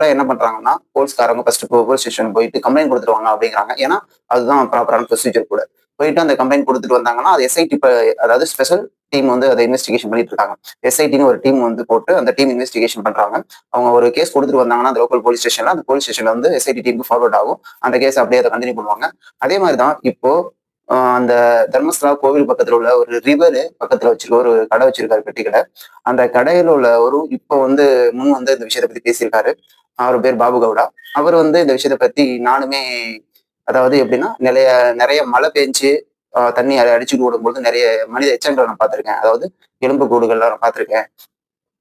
என்ன பண்றாங்கன்னா போலீஸ்காரங்க ஃபர்ஸ்ட் போலீஸ் ஸ்டேஷன் போயிட்டு கம்ப்ளைண்ட் கொடுத்துருவாங்க அப்படிங்கிறாங்க. ஏன்னா அதுதான் ப்ராப்பரான ப்ரொசீஜர் கூட. போயிட்டு அந்த கம்ப்ளைண்ட் கொடுத்துட்டு வந்தாங்கன்னா அது எஸ்ஐடி அதாவது ஸ்பெஷல் டீம் வந்து அதை இன்வெஸ்டிகேஷன் பண்ணிட்டு இருக்காங்க. எஸ்ஐடின்னு ஒரு டீம் வந்து போட்டு அந்த டீம் இன்வெஸ்டிகேஷன் பண்றாங்க. அவங்க ஒரு கேஸ் கொடுத்துட்டு வந்தாங்கன்னா அந்த லோக்கல் போலீஸ் ஸ்டேஷன்ல அந்த போலீஸ் ஸ்டேஷன்ல வந்து எஸ்ஐடி டீமுக்கு ஃபார்வர்ட் ஆகும். அந்த கேஸ் அப்படியே அதை கண்டினியூ பண்ணுவாங்க. அதே மாதிரி தான் இப்போ அந்த தர்மஸ்தலா கோவில் பக்கத்துல உள்ள ஒரு ரிவரு பக்கத்துல வச்சிருக்க ஒரு கடை வச்சிருக்காரு பெட்டிக்கடை. அந்த கடையில உள்ள ஒரு இப்போ வந்து முன் வந்து இந்த விஷயத்தை பத்தி பேசியிருக்காரு. அவர் பேர் பாபு கவுடா. அவர் வந்து இந்த விஷயத்தை பத்தி நானுமே அதாவது எப்படின்னா நிறைய நிறைய மழை பெஞ்சு தண்ணி அடி- அடிச்சுட்டு ஓடும்போது நிறைய மனித எச்சங்களை நான் பார்த்துருக்கேன். அதாவது எலும்பு கூடுகள்லாம் நான் பார்த்துருக்கேன்.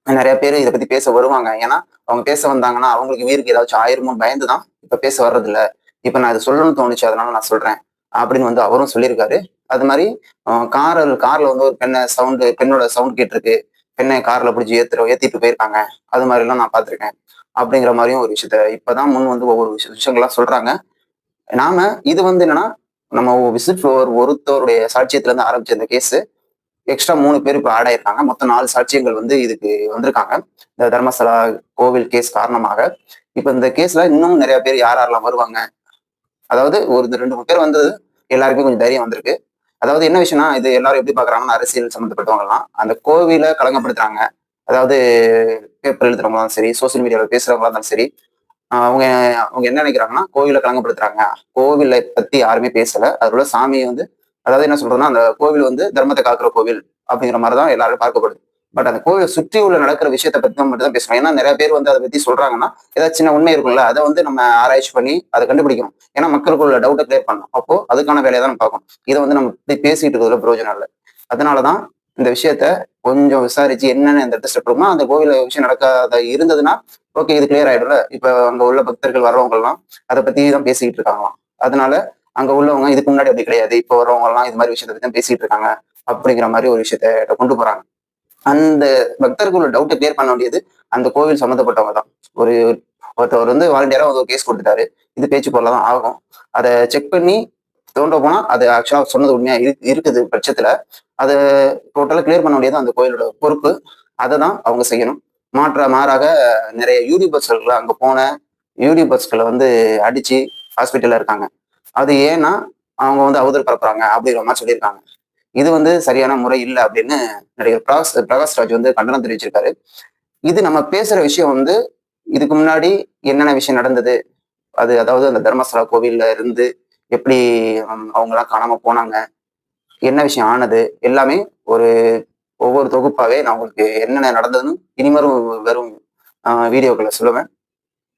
நிறைய பேர் இதை பத்தி பேச வருவாங்க. ஏன்னா அவங்க பேச வந்தாங்கன்னா அவங்களுக்கு உயிருக்கு ஏதாச்சும் ஆயிரமும் பயந்து தான் இப்ப பேச வர்றது இல்ல இப்ப நான் இது சொல்லணும்னு தோணுச்சு அதனால நான் சொல்றேன். அப்படின்னு வந்து அவரும் சொல்லியிருக்காரு. அது மாதிரி காரில் கார்ல வந்து ஒரு பெண்ணை சவுண்டு பெண்ணோட சவுண்ட் கேட்டிருக்கு. பெண்ணை காரில் பிடிச்சி ஏத்துற ஏற்றிட்டு போயிருக்காங்க. அது மாதிரிலாம் நான் பார்த்துருக்கேன். அப்படிங்கிற மாதிரியும் ஒரு விஷயத்த இப்போதான் முன் வந்து ஒவ்வொரு விஷய- விஷயங்கள்லாம் சொல்கிறாங்க நாம இது வந்து என்னன்னா நம்ம விசிட் ஒரு ஒருத்தருடைய சாட்சியத்திலேருந்து ஆரம்பிச்ச இந்த கேஸு எக்ஸ்ட்ரா மூணு பேர் இப்போ ஆட் ஆயிருக்காங்க. மொத்தம் நாலு சாட்சியங்கள் வந்து இதுக்கு வந்திருக்காங்க. இந்த தர்மஸ்தலா கோவில் கேஸ் காரணமாக. இப்போ இந்த கேஸ்ல இன்னும் நிறைய பேர் யார் யாரெல்லாம் வருவாங்க? அதாவது ஒரு ரெண்டு மூணு பேர் வந்தது. எல்லாருக்குமே கொஞ்சம் தைரியம் வந்திருக்கு. அதாவது என்ன விஷயம்னா இது எல்லாரும் எப்படி பாக்குறாங்கன்னா அரசியல் சம்மந்தப்பட்டவங்கலாம் அந்த கோவில கலங்கப்படுத்துறாங்க அதாவது பேப்பர் எழுதுறவங்களா சரி சோசியல் மீடியாவில் பேசுறவங்களா இருந்தாலும் சரி அவங்க அவங்க என்ன நினைக்கிறாங்கன்னா கோவில கலங்கப்படுத்துறாங்க கோவிலை பத்தி யாருமே பேசல. அதோட சாமியை வந்து அதாவது என்ன சொல்றதுன்னா அந்த கோவில் வந்து தர்மத்தை காக்குற கோவில் அப்படிங்கிற மாதிரி தான் எல்லாரும் பார்க்கப்படுது. பட் அந்த கோவிலை சுற்றி உள்ள நடக்கிற விஷயத்தை பத்தி மட்டும் தான் பேசணும். ஏன்னா நிறைய பேர் வந்து அதை பத்தி சொல்றாங்கன்னா ஏதாவது சின்ன உண்மை இருக்கும்ல அதை வந்து நம்ம ஆராய்ச்சி பண்ணி அதை கண்டுபிடிக்கணும். ஏன்னா மக்களுக்கு உள்ள டவுட்டை கிளியர் பண்ணணும். அப்போ அதுக்கான வேலையை தான் நம்ம பார்க்கணும். இதை வந்து நம்ம இப்படி பேசிட்டு இருக்கிறதுல பிரயோஜனம் இல்லை. அதனாலதான் இந்த விஷயத்த கொஞ்சம் விசாரிச்சு என்னென்ன இந்த இடத்துல ஸ்டெப் இருக்குமோ அந்த கோவில விஷயம் நடக்காத இருந்ததுன்னா ஓகே இது கிளியர் ஆயிடும்ல. இப்ப அங்க உள்ள பக்தர்கள் வர்றவங்கலாம் அதை பத்தி தான் பேசிக்கிட்டு இருக்காங்களாம். அதனால அங்க உள்ளவங்க இதுக்கு முன்னாடி அப்படி கிடையாது. இப்ப வர்றவங்க எல்லாம் இது மாதிரி விஷயத்தை பத்தி தான் பேசிட்டு இருக்காங்க அப்படிங்கிற மாதிரி ஒரு விஷயத்த கொண்டு போறாங்க. அந்த பக்தர்களோட டவுட்டை கிளியர் பண்ண வேண்டியது அந்த கோவில் சம்மந்தப்பட்டவங்க தான் ஒரு ஒருத்தவர் வந்து வாலண்டியரா ஒரு கேஸ் கொடுத்துட்டாரு. இது பேச்சு போல தான் ஆகும். அதை செக் பண்ணி தோண்ட போனா அது ஆக்சுவலா சொன்னது உண்மையா இருக்குது பட்சத்துல. அதை டோட்டலா கிளியர் பண்ண வேண்டியது அந்த கோயிலோட பொறுப்பு. அதை தான் அவங்க செய்யணும். மாற்ற மாறாக நிறைய யூடியூபர்ஸ்கள் அங்க போன யூடியூபர்ஸ்களை வந்து அடிச்சு ஹாஸ்பிட்டல்ல இருக்காங்க. அது ஏன்னா அவங்க வந்து அவதூறு பரப்புறாங்க அப்படிங்கிற மாதிரி சொல்லியிருக்காங்க. இது வந்து சரியான முறை இல்லை அப்படின்னு நடிகர் பிரகாஷ் பிரகாஷ் ராஜ் வந்து கண்டனம் தெரிவிச்சிருக்காரு. இது நம்ம பேசுற விஷயம் வந்து இதுக்கு முன்னாடி என்னென்ன விஷயம் நடந்தது? அது அதாவது அந்த தர்மஸ்தலா கோவில்ல இருந்து எப்படி அவங்களாம் காணாம போனாங்க? என்ன விஷயம் ஆனது? எல்லாமே ஒரு ஒவ்வொரு தொகுப்பாவே நான் உங்களுக்கு என்னென்ன நடந்ததுன்னு இனிமேலும் வெறும் வீடியோக்களை சொல்லுவேன்.